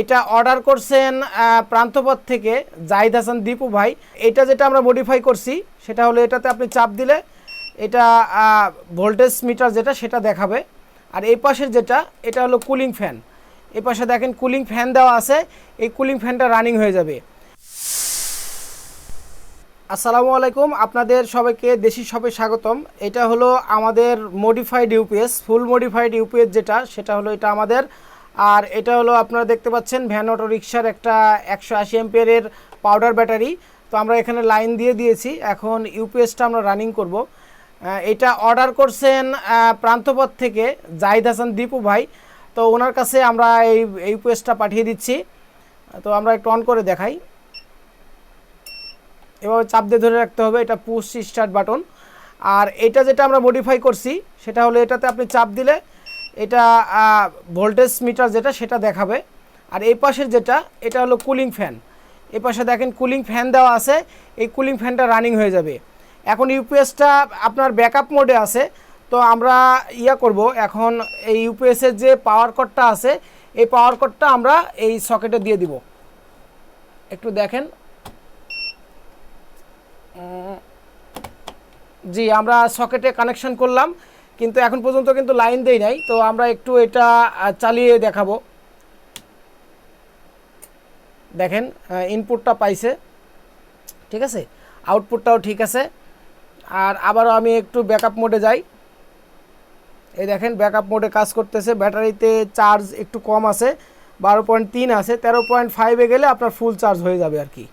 এটা অর্ডার করছেন প্রান্তপথ থেকে জাহিদ হাসান দীপু ভাই। এটা যেটা আমরা মডিফাই করছি, সেটা হলো এটাতে আপনি চাপ দিলে এটা ভোল্টেজ মিটার যেটা, সেটা দেখাবে। আর এই পাশের যেটা, এটা হলো কুলিং ফ্যান এই পাশে দেখেন কুলিং ফ্যান দেওয়া আছে, এই কুলিং ফ্যানটা রানিং হয়ে যাবে। আসসালামু আলাইকুম, আপনাদের সবাইকে দেশি শপে স্বাগতম। এটা হলো আমাদের modified UPS full modified UPS যেটা, সেটা হলো এটা আমাদের আর এটা হলো আপনারা দেখতে পাচ্ছেন ভ্যান অটো রিক্সার একটা একশো আশি এমপিয়ারের পাউডার ব্যাটারি। তো আমরা এখানে লাইন দিয়ে দিয়েছি, এখন ইউপিএসটা আমরা রানিং করব। এটা অর্ডার করছেন প্রান্তপথ থেকে জাহিদ হাসান দীপু ভাই। তো ওনার কাছে আমরা এই ইউপিএসটা পাঠিয়ে দিচ্ছি। তো আমরা একটু অন করে দেখাই। এভাবে চাপ দিয়ে ধরে রাখতে হবে, এটা পুশ স্টার্ট বাটন আর এটা যেটা আমরা মডিফাই করছি, সেটা হলো এটাতে আপনি চাপ দিলে এটা ভোল্টেজ মিটার যেটা, সেটা দেখাবে। আর এই পাশের যেটা, এটা হলো কুলিং ফ্যান এই পাশে দেখেন কুলিং ফ্যান দেওয়া আছে, এই কুলিং ফ্যানটা রানিং হয়ে যাবে। এখন ইউপিএসটা আপনার ব্যাকআপ মোডে আছে, তো আমরা ইয়া করব, এখন এই ইউপিএসের যে পাওয়ার কটটা আছে, এই পাওয়ার কটটা আমরা এই সকেটে দিয়ে দিব। একটু দেখেন। জি, আমরা সকেটে কানেকশন করলাম। কিন্তু এখন পর্যন্ত কিন্তু লাইন দেই নাই, তো আমরা একটু এটা চালিয়ে দেখাবো। দেখেন ইনপুটটা পাইছে, ঠিক আছে? আউটপুটটাও ঠিক আছে। আর আবারও আমি একটু ব্যাকআপ মোডে যাই। এই দেখেন ব্যাকআপ মোডে কাজ করতেছে, ব্যাটারিতে চার্জ একটু কম আছে, বারো পয়েন্ট তিন আছে, তেরো পয়েন্ট ফাইভে গেলে আপনার ফুল চার্জ হয়ে যাবে আর কি।